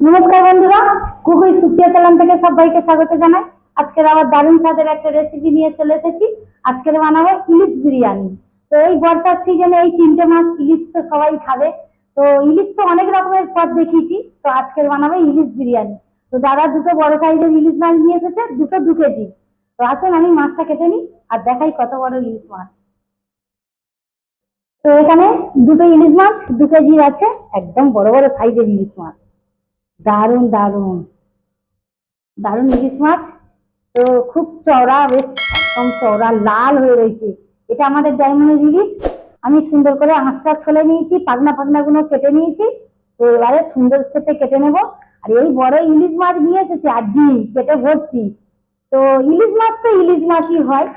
নমস্কার বন্ধুরা, কুকুই সুপ্রিয়া চ্যানেল থেকে সবাইকে স্বাগত জানাই। আজকের আবার দারুণ স্বাদের একটা রেসিপি নিয়ে চলে এসেছি। আজকের বানাবো ইলিশ বিরিয়ানি। তো এই বর্ষার সিজনে এই তিনটে মাস ইলিশ তো সবাই খাবে। তো ইলিশ তো অনেক রকমের পদ দেখিয়েছি। তো আজকের বানাবো ইলিশ বিরিয়ানি। তো দাদা দুটো বড় সাইজের ইলিশ মাছ নিয়ে এসেছে, দুটো দু কেজি। তো আসুন আমি মাছটা কেটে নিই আর দেখাই কত বড় ইলিশ মাছ। তো এখানে দুটো ইলিশ মাছ, দু কেজির আছে, একদম বড় বড় সাইজের ইলিশ মাছ। দারুণ দারুণ। দারুণ ইলিশ মাছ। তো খুব চওড়া, বেশ একদম চওড়া, লাল হয়ে রয়েছে। এটা আমাদের ডায়মন্ডের ইলিশ। আমি সুন্দর করে আঁশটা ছলে নিয়েছি পাগনা পাগনা গুলো কেটে নিয়েছি। তো এবারে সুন্দর সেপে কেটে নেব। আর এই বড় ইলিশ মাছ নিয়ে এসেছে, আর ডিম, পেটে ভর্তি। তো ইলিশ মাছ তো ইলিশ মাছই হয়।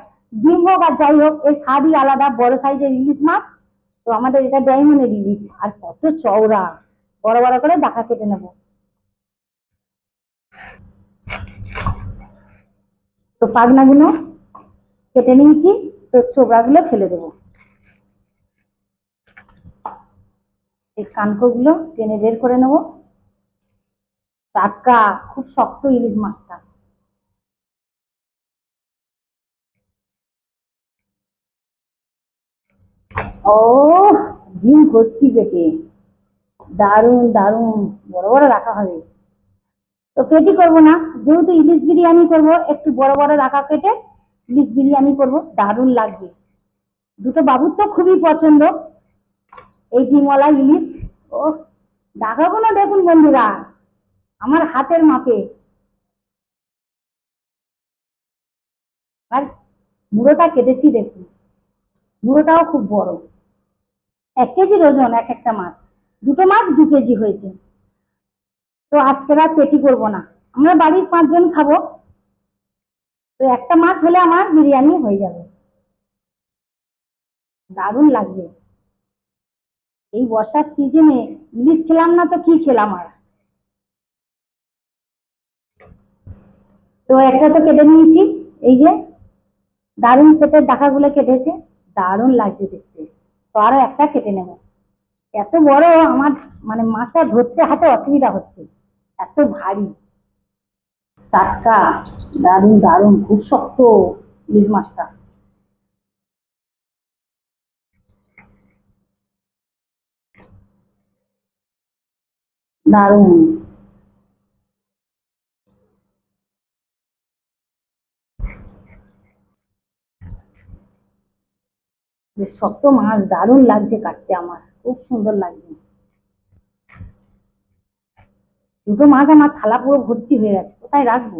ডিম হোক আর যাই হোক, এর স্বাদই আলাদা, বড় সাইজের ইলিশ মাছ। তো আমাদের এটা ডায়মন্ডের ইলিশ, আর কত চওড়া। বড় বড় করে দেখা কেটে নেব। তো পাগনাগুলো কেটে নিয়েছি, তো চোবড়াগুলো ফেলে দেবো। এই কানকোগুলো টেনে বের করে নেব। টাটকা, খুব শক্ত ইলিশ মাছটা। ও ডিম ভর্তি পেটে। দারুণ দারুণ, বড় বড় রাখা হবে। তো পেটি করব না, যেহেতু ইলিশ বিরিয়ানি করব, একটু বড় বড় রাখা কেটে ইলিশ বিরিয়ানি করব, দারুণ লাগবে। দুটো বাবুর তো খুবই পছন্দ, এই ডিমলা ইলিশ। ও দেখাবো না দেখুন বন্ধুরা, আমার হাতের মাপে। আর মুড়োটা কেটেছি দেখুন, মুড়োটাও খুব বড়। এক কেজির ওজন এক একটা মাছ, দুটো মাছ দু কেজি হয়েছে। তো আজকে আর পেটি করব না। আমরা বাড়ির পাঁচজন খাব। তো একটা মাছ হলে আমার বিরিয়ানি হয়ে যাবে। দারুণ লাগবে। এই বর্ষার সিজনে ইলিশ খেলাম না তো কি খেলাম আর? তো একটা তো কেটে নিয়েছি। এই যে দারুণ সেটের ডাকাগুলো কেটেছে। দারুণ লাগছে দেখতে। তো আরও একটা কেটে নেব। এত বড় আমার মানে মাছটা ধরতে হাতে অসুবিধা হচ্ছে। এত ভারী। টাটকা, দারুণ দারুণ, খুব শক্ত ইলিশ মাছটা। দারুণ। বেশ শক্ত মাছ, দারুণ লাগছে কাটতে আমার। খুব সুন্দর লাগছে। দুটো মাছ আমার থালা পুরো ভর্তি হয়ে গেছে, কোথায় রাখব?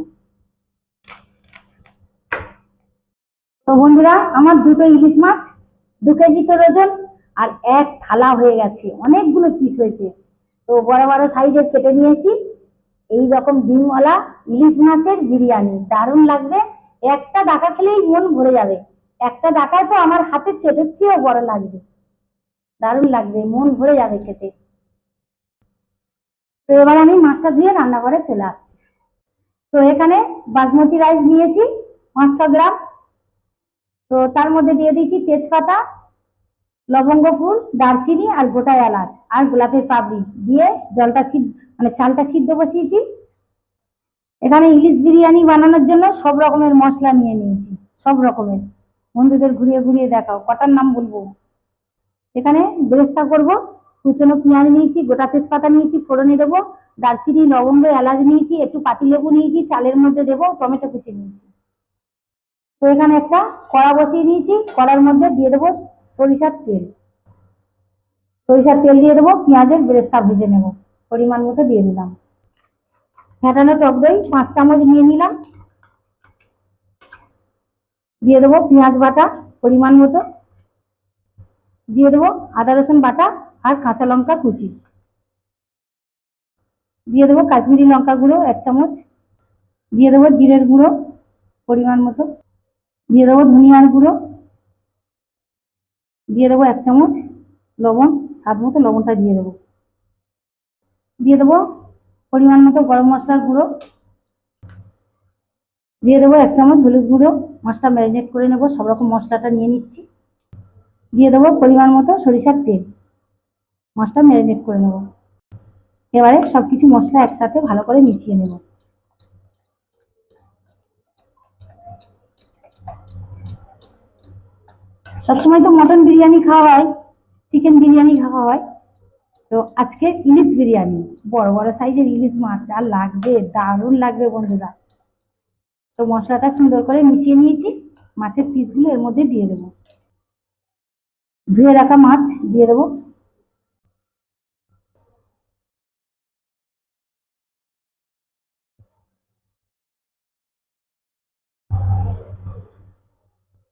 তো বন্ধুরা, আমার দুটো ইলিশ মাছ, দু কেজি তোর ওজন আর এক থালা হয়ে গেছে, অনেকগুলো পিস হয়েছে। তো বড় বড় সাইজের কেটে নিয়েছি এই রকম ডিমওয়ালা ইলিশ মাছের বিরিয়ানি, দারুণ লাগবে। একটা ডাকা খেলেই মন ভরে যাবে, একটা ডাকায় তো আমার হাতের চেটের চেয়েও বড় লাগছে। দারুণ লাগবে, মন ভরে যাবে খেতে। তো এবার আমি মাছটা ধুয়ে রান্নাঘরে চলে আসছি। তো এখানে বাসমতি রাইস নিয়েছি পাঁচশো গ্রাম। তো তার মধ্যে দিয়ে দিয়েছি তেজপাতা, লবঙ্গ ফুল, দারচিনি আর গোটা এলাচ আর গোলাপের পাপড়ি দিয়ে জলটা সিদ্ধ মানে চালটা সিদ্ধ বসিয়েছি। এখানে ইলিশ বিরিয়ানি বানানোর জন্য সব রকমের মশলা নিয়ে নিয়েছি, সব রকমের। বন্ধুদের ঘুরিয়ে ঘুরিয়ে দেখাও, কটার নাম বলব? এখানে বেরেস্তা করব কুচনো পেঁয়াজ নিয়েছি, গোটা তেজপাতা নিয়েছি, ফোড়নে দেবো, দারচিনি, লবঙ্গ, এলাচ নিয়েছি, একটু পাতিলেবু নিয়েছি, চালের মধ্যে দেবো, টমেটো কুচি নিয়েছি। তো এখানে একটা কড়া বসিয়ে নিয়েছি, কড়ার মধ্যে দিয়ে দেবো সরিষার তেল। সরিষার তেল দিয়ে দেবো, পেঁয়াজের বেরেস্তা ভেজে নেব, পরিমাণ মতো দিয়ে দিলাম। ফেটানো টক দই পাঁচ চামচ নিয়ে নিলাম। দিয়ে দেবো পেঁয়াজ বাটা, পরিমাণ মতো। দিয়ে দেবো আদা রসুন বাটা আর কাঁচা লঙ্কা কুচি। দিয়ে দেবো কাশ্মীরি লঙ্কা গুঁড়ো এক চামচ। দিয়ে দেবো জিরের গুঁড়ো পরিমাণ মতো। দিয়ে দেবো ধনিয়ার গুঁড়ো। দিয়ে দেবো এক চামচ লবণ, স্বাদ মতো লবণটা দিয়ে দেবো। দিয়ে দেবো পরিমাণ মতো গরম মশলার গুঁড়ো। দিয়ে দেবো এক চামচ হলুদ গুঁড়ো। মাছটা ম্যারিনেট করে নেব, সব রকম মশলাটা নিয়ে নিচ্ছি। দিয়ে দেবো পরিমাণ মতো সরিষার তেল। মাছটা ম্যারিনেট করে নেব। এবারে সব কিছু মশলা একসাথে ভালো করে মিশিয়ে নেব। সবসময় তো মটন বিরিয়ানি খাওয়া হয়, চিকেন বিরিয়ানি খাওয়া হয়। তো আজকে ইলিশ বিরিয়ানি, বড় বড় সাইজের ইলিশ মাছ, যা লাগবে, দারুণ লাগবে বন্ধুরা। তো মশলাটা সুন্দর করে মিশিয়ে নিয়েছি, মাছের পিসগুলো এর মধ্যে দিয়ে দেবো। ধুয়ে রাখা মাছ দিয়ে দেবো।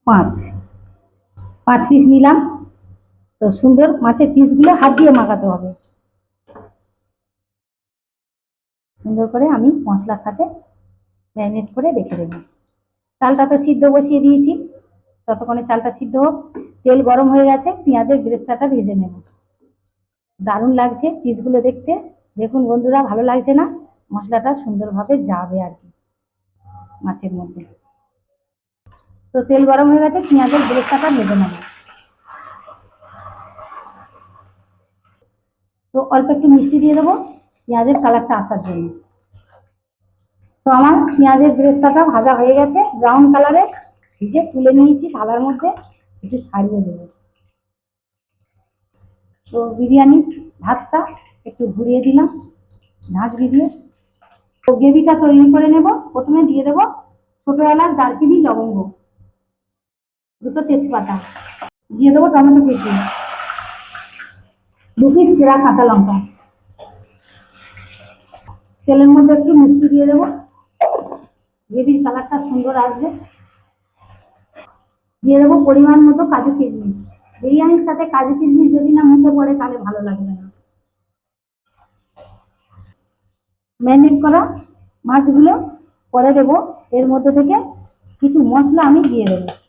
পাঁচ। পাঁচ পিস নিলাম। তো সুন্দর মাছের পিসগুলো হাত দিয়ে মাখাতে হবে। সুন্দর করে আমি মশলার সাথে ম্যারিনেট করে রেখে দেবো। চালটা তো সিদ্ধ বসিয়ে দিয়েছি। ততক্ষণে চালটা সিদ্ধ হোক। তেল গরম হয়ে গেছে। পেঁয়াজের বেরেস্তাটা ভেজে নেব। দারুণ লাগছে পিসগুলো দেখতে। দেখুন বন্ধুরা, ভালো লাগছে না? মশলাটা সুন্দরভাবে যাবে আর কি মাছের মধ্যে। তো তেল গরম হয়ে গেছে, পেঁয়াজের বেরেস্তাটা ভেজে নেব। তো অল্প একটু মিষ্টি দিয়ে দেবো পেঁয়াজের কালারটা আসার জন্য। তো আমার পেঁয়াজের বেরেস্তাটা ভাজা হয়ে গেছে ব্রাউন কালারের ভিজে তুলে নিয়েছি থালার মধ্যে, একটু ছাড়িয়ে দেবো। তো বিরিয়ানি ভাতটা একটু ঘুরিয়ে দিলাম ঝাঁঝ দিয়ে। তো গ্রেভিটা তৈরি করে নেব, প্রথমে দিয়ে দেবো ছোটো এলাচ দারচিনি লবঙ্গ। দুটো তেজপাতা। দিয়ে দেবো টমেটো কুচি। দু পিস চেরা কাঁচা লঙ্কা। তেলের মধ্যে একটু মিষ্টি দিয়ে দেবো। গ্রেভির কালারটা সুন্দর আসবে। দিয়ে দেবো পরিমাণ মতো কাজু কিশমিশ। বিরিয়ানির সাথে কাজু কিশমিশ যদি না মুখে পড়ে, তাহলে ভালো লাগবে না। ম্যারিনেট করা মাছগুলো পরে দেবো। এর মধ্যে থেকে কিছু মশলা আমি দিয়ে দেবো।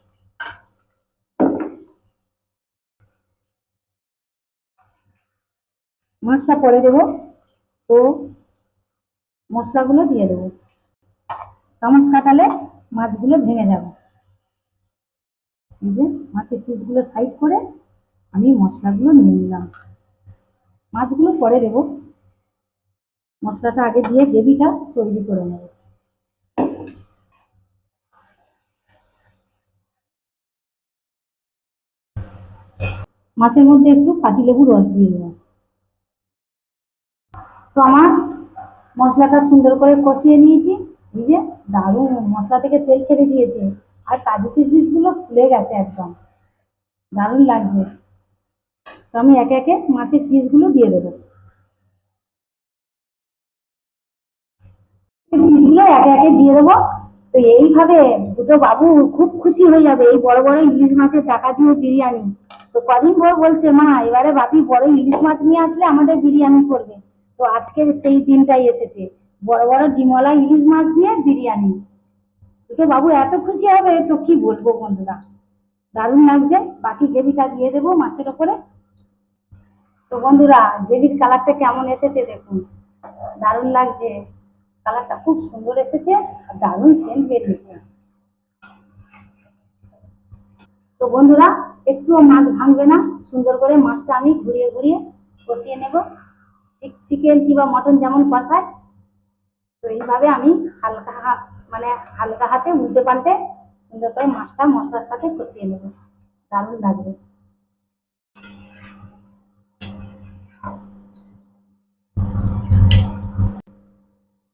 মাছটা পরে দেবো। তো মশলাগুলো দিয়ে দেবো। চামচ কাটালে মাছগুলো ভেঙে যাবে। যে মাছের পিসগুলো সাইড করে আমি মশলাগুলো নিয়ে নিলাম। মাছগুলো পরে দেবো। মশলাটা আগে দিয়ে গ্রেভিটা তৈরি করে নেব। মাছের মধ্যে একটু পাতিলেবু রস দিয়ে দেবো। তো আমার মশলাটা সুন্দর করে কষিয়ে নিয়েছি। যে দারুণ মশলা থেকে তেল ছেড়ে দিয়েছে। আর কাজু কিশমিশগুলো ফুলে গেছে একদম। দারুণ লাগছে। তো আমি একে একে মাছের পিসগুলো দিয়ে দেবো। পিসগুলো একে একে দিয়ে দেবো। তো এইভাবে দুটো বাবু খুব খুশি হয়ে যাবে এই বড় বড় ইলিশ মাছের টাকা দিয়ে বিরিয়ানি। তো কদিন পর বলছে, মা, এবারে বাপি বড় ইলিশ মাছ নিয়ে আসলে আমাদের বিরিয়ানি করবে। তো আজকের সেই দিনটাই এসেছে। বড় বড় ডিমলা ইলিশ মাছ দিয়ে বিরিয়ানি। দুটো বাবু এত খুশি হবে, তো কি বলব বন্ধুরা? দারুণ লাগছে। বাকি গ্রেভিটা দিয়ে দেবো মাছের ওপরে। তো বন্ধুরা, গ্রেভির কালারটা কেমন এসেছে দেখুন। দারুণ লাগছে। কালারটা খুব সুন্দর এসেছে আর দারুণ সেন্ট বেরিয়েছে তো বন্ধুরা, একটুও মাছ ভাঙবে না। সুন্দর করে মাছটা আমি ঘুরিয়ে ঘুরিয়ে কষিয়ে নেব। চিকেন কিংবা মটন যেমন কষায়, তো এইভাবে আমি হালকা মানে হালকা হাতে উল্টে পাল্টে সুন্দর করে মাছটা মশলার সাথে কষিয়ে নেব। দারুণ লাগবে।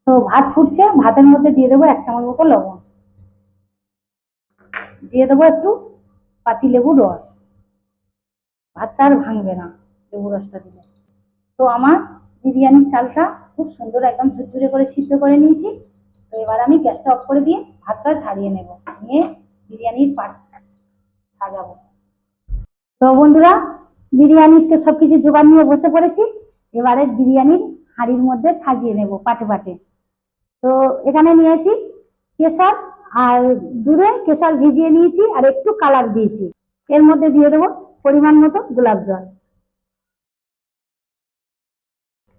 তো ভাত ফুটছে, ভাতের মধ্যে দিয়ে দেবো এক চামচ মতো লবণ। দিয়ে দেবো একটু পাতি লেবু রস। ভাতটা আর ভাঙবে না লেবু রসটা দিলে। তো আমার বিরিয়ানির চালটা খুব সুন্দর একদম ঝুরঝুরে করে সিদ্ধ করে নিয়েছি। তো এবার আমি গ্যাসটা অফ করে দিয়ে ভাতটা ঝাড়িয়ে নেব। নিয়ে বিরিয়ানির পাট সাজাবো। তো বন্ধুরা, বিরিয়ানির তো সব কিছু জোগাড় নিয়ে বসে পড়েছি। এবারে বিরিয়ানির হাঁড়ির মধ্যে সাজিয়ে নেব পাটে পাটে। তো এখানে নিয়েছি কেশর আর দুধে কেশর ভিজিয়ে নিয়েছি আর একটু কালার দিয়েছি। এর মধ্যে দিয়ে দেবো পরিমাণ মতো গোলাপ জল।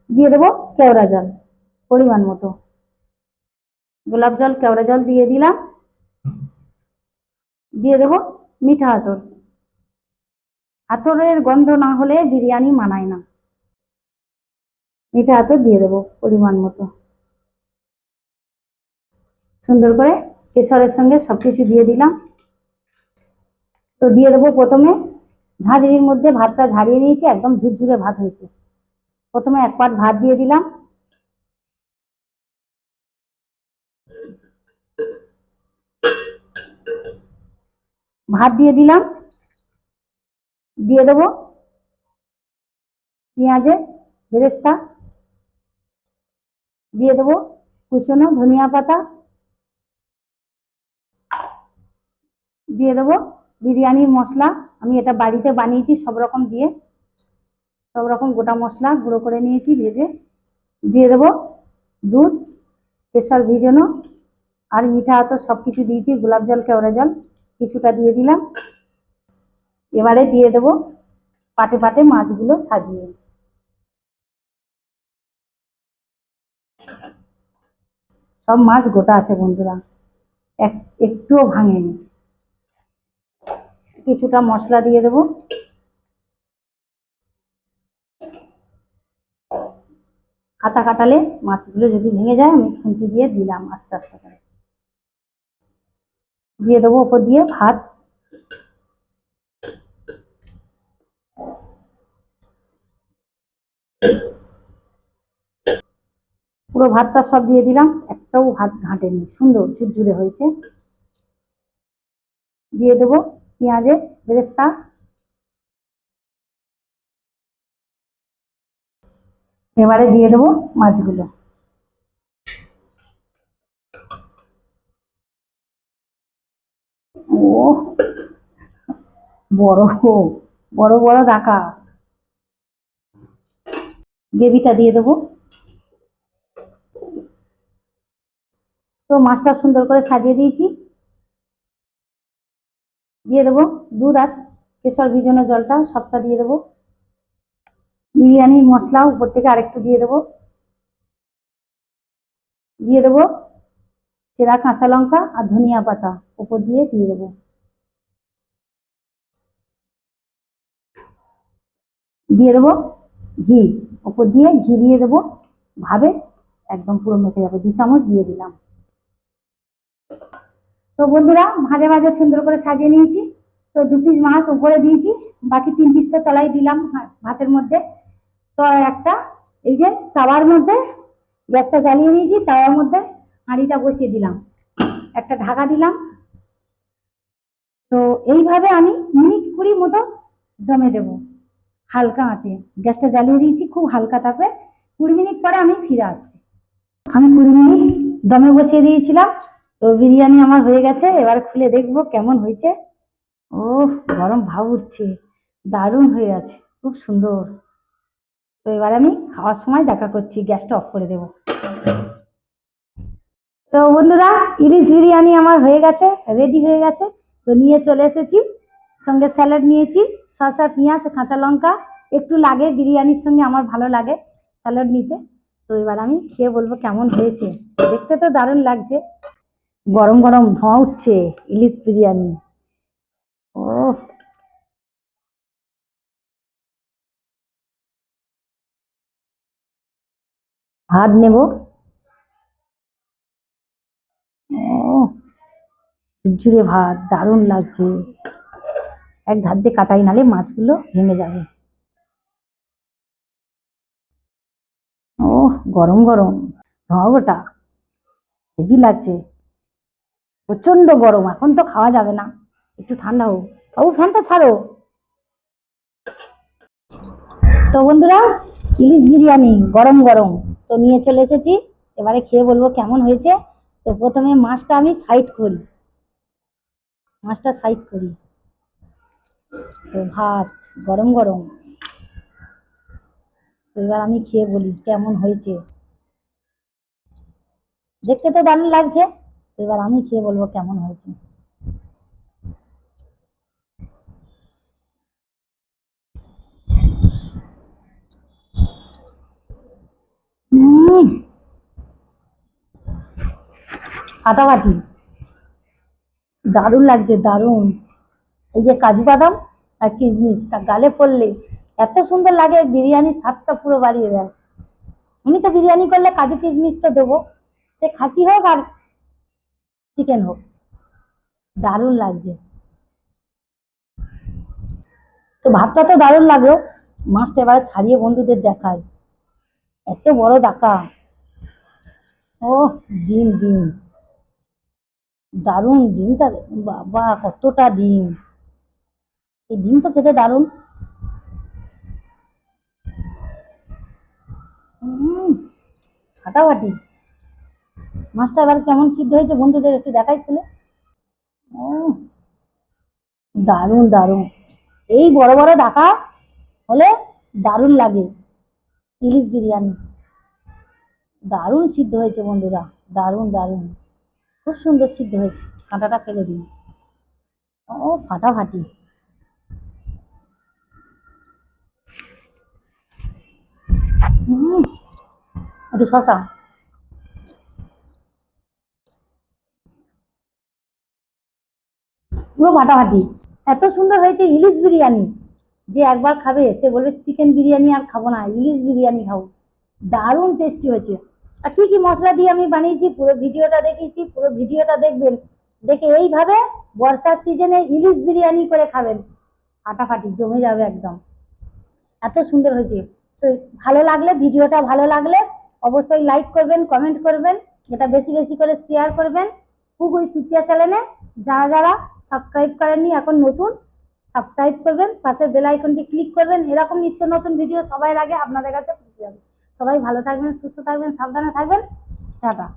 দিয়ে দেবো কেওড়া জল, পরিমাণ মতো। গোলাপ জল, কেওড়া জল দিয়ে দিলাম। দিয়ে দেবো মিঠা আতর। আতরের গন্ধ না হলে বিরিয়ানি মানায় না। মিঠা আতর দিয়ে দেবো পরিমাণ মতো। সুন্দর করে কেশরের সঙ্গে সবকিছু দিয়ে দিলাম। তো দিয়ে দেবো প্রথমে ঝাঁঝরির মধ্যে ভাতটা ঝারিয়ে নিয়েছি, একদম ঝুরঝুরে ভাত হয়েছে। প্রথমে এক পাট ভাত দিয়ে দিলাম। ভাত দিয়ে দিলাম। দিয়ে দেবো পেঁয়াজের বেরেস্তা। দিয়ে দেবো কুচনো ধনিয়া পাতা। দিয়ে দেবো বিরিয়ানির মশলা। আমি এটা বাড়িতে বানিয়েছি সব রকম দিয়ে। সব রকম গোটা মশলা গুঁড়ো করে নিয়েছি, ভেজে দিয়ে দেবো দুধ কেশর ভিজানো, আর মিঠা তো সব কিছু দিয়েছি, গোলাপ জল, কেওড়া জল, কিছুটা দিয়ে দিলাম। এবারে দিয়ে দেবো পাটে পাটে মাছগুলো সাজিয়ে। সব মাছ গোটা আছে বন্ধুরা, এক, একটুও ভাঙেনি। কিছুটা মশলা দিয়ে দেবো। কাটা কাটালে মাছগুলো যদি ভেঙে যায়, আমি খুন্তি দিয়ে দিলাম আস্তে আস্তে করে। দিয়ে দেবো ওপর দিয়ে ভাত। পুরো ভাতটা সব দিয়ে দিলাম, একটাও ভাত ঘাঁটেনি, সুন্দর ঝুরঝুরে হয়েছে। দিয়ে দেবো পেঁয়াজের বেরেস্তা এবারে দিয়ে দেবো মাছগুলো। ও বড় বড় বড় ডাকা। গ্রেভিটা দিয়ে দেবো। তো মাছটা সুন্দর করে সাজিয়ে দিয়েছি। দিয়ে দেবো দুধ আর কেশর ভিজানো জলটা, সবটা দিয়ে দেবো। বিরিয়ানির মশলা, উপর থেকে আরেকটু দিয়ে দেবো। দিয়ে দেবো চেরা কাঁচা লঙ্কা আর ধনিয়া পাতা, উপর দিয়ে দিয়ে দেবো। দিয়ে দেবো ঘি, উপর দিয়ে ঘি দিয়ে দেবো। ভাবে একদম পুরো মেখে যাবে, দু চামচ দিয়ে দিলাম। তো বন্ধুরা, ভাজে ভাজে সুন্দর করে সাজিয়ে নিয়েছি। তো দু পিস মাছ উপরে দিয়েছি, বাকি তিন পিস তো তলায় দিলাম ভাতের মধ্যে। তো একটা, এই যে তাওয়ার মধ্যে গ্যাসটা জ্বালিয়ে নিয়েছি তাওয়ার মধ্যে হাঁড়িটা বসিয়ে দিলাম। একটা ঢাকা দিলাম। তো এইভাবে আমি মিনিট কুড়ি মতো দমে দেবো, হালকা আছে গ্যাসটা জ্বালিয়ে দিয়েছি, খুব হালকা থাকবে। কুড়ি মিনিট পরে আমি ফিরে আসছি। আমি কুড়ি মিনিট দমে বসিয়ে দিয়েছিলাম। তো বিরিয়ানি আমার হয়ে গেছে, এবার খুলে দেখব কেমন হয়েছে। ও গরম ভাব উঠছে, দারুণ হয়ে আছে, খুব সুন্দর। তো এবার আমি খাওয়ার সময় দেখা করছি, গ্যাসটা অফ করে দেব। তো বন্ধুরা, ইলিশ বিরিয়ানি আমার হয়ে গেছে রেডি হয়ে গেছে। তো নিয়ে চলে এসেছি, সঙ্গে স্যালাড নিয়েছি, শসা, পেঁয়াজ, কাঁচা লঙ্কা। একটু লাগে, বিরিয়ানির সঙ্গে আমার ভালো লাগে স্যালাড নিতে। তো এবার আমি খেয়ে বলব কেমন হয়েছে। দেখতে তো দারুণ লাগছে। গরম গরম ধোঁয়া উঠছে ইলিশ বিরিয়ানি। ভাত নেব? ঝুরঝুরে ভাত, দারুণ লাগছে। এক ধার দিয়ে কাটাই, নালে মাছগুলো ভেঙে যাবে। ও গরম গরম। ধোঁয়া গোটা। হেভি লাগছে। প্রচণ্ড গরম, এখন তো খাওয়া যাবে না। একটু ঠান্ডা হোক। বাবু, ফ্যানটা ছাড়ো। তো বন্ধুরা, ইলিশ বিরিয়ানি, গরম গরম। তো নিয়ে চলে এসেছি। এবারে খেয়ে বলব কেমন হয়েছে। তো প্রথমে মাছটা আমি সাইড করি। মাছটা সাইড করি। তো ভাত গরম গরম। তো এবার আমি খেয়ে বলি কেমন হয়েছে। দেখতে তো দারুণ লাগছে। তো এবার আমি খেয়ে বলব কেমন হয়েছে। উম, ফাটাফাটি দারুণ লাগছে দারুণ। এই যে কাজু বাদাম আর তা গালে পড়লে এত সুন্দর লাগে বিরিয়ানির স্বাদটা পুরো বাড়িয়ে দেয়। আমি তো বিরিয়ানি করলে কাজু কিশমিশ তো দেবো। সে খাসি হোক আর চিকেন হোক। দারুণ লাগছে। তো ভাতটা তো দারুণ লাগল। মাছটা এবারে ছাড়িয়ে বন্ধুদের দেখায় এত বড় ডাকা। ও ডিম ডিম। দারুণ ডিমটা, বাবা, কতটা ডিম। এই ডিম তো খেতে দারুণ। ফাটাফাটি। মাছটা এবার কেমন সিদ্ধ হয়েছে বন্ধুদের একটু দেখাই খুলে। ও দারুণ দারুণ। এই বড় বড় ডাকা হলে দারুণ লাগে। ইলিশ বিরিয়ানি। দারুণ সিদ্ধ হয়েছে বন্ধুরা, দারুণ দারুণ। খুব সুন্দর সিদ্ধ হয়েছে, কাঁটাটা ফেলে দিই ও, ফাটাফাটি। একটু শশা পুরো ফাটাফাটি। এত সুন্দর হয়েছে ইলিশ বিরিয়ানি। যে একবার খাবে, সে বলবে চিকেন বিরিয়ানি আর খাব না, ইলিশ বিরিয়ানি খাব। দারুণ টেস্টি হয়েছে। আর কি কি মশলা দিয়ে আমি বানিয়েছি, পুরো ভিডিওটা দেখিয়েছি, পুরো ভিডিওটা দেখবেন। দেখে এইভাবে বর্ষার সিজনে ইলিশ বিরিয়ানি করে খাবেন। ফাটাফাটি, জমে যাবে একদম। এত সুন্দর হয়েছে। তো ভালো লাগলে, ভিডিওটা ভালো লাগলে অবশ্যই লাইক করবেন কমেন্ট করবেন, এটা বেশি বেশি করে শেয়ার করবেন। কুকুই সুপিয়া চ্যানেলে যারা যারা সাবস্ক্রাইব করেননি, এখন নতুন সাবস্ক্রাইব করবেন পাশে বেল আইকনটি ক্লিক করবেন, এরকম নিত্য নতুন ভিডিও সবাই আগে আপনাদের কাছে পৌঁছে যাবে। সবাই ভালো থাকবেন, সুস্থ থাকবেন, সাবধানে থাকবেন। টাটা।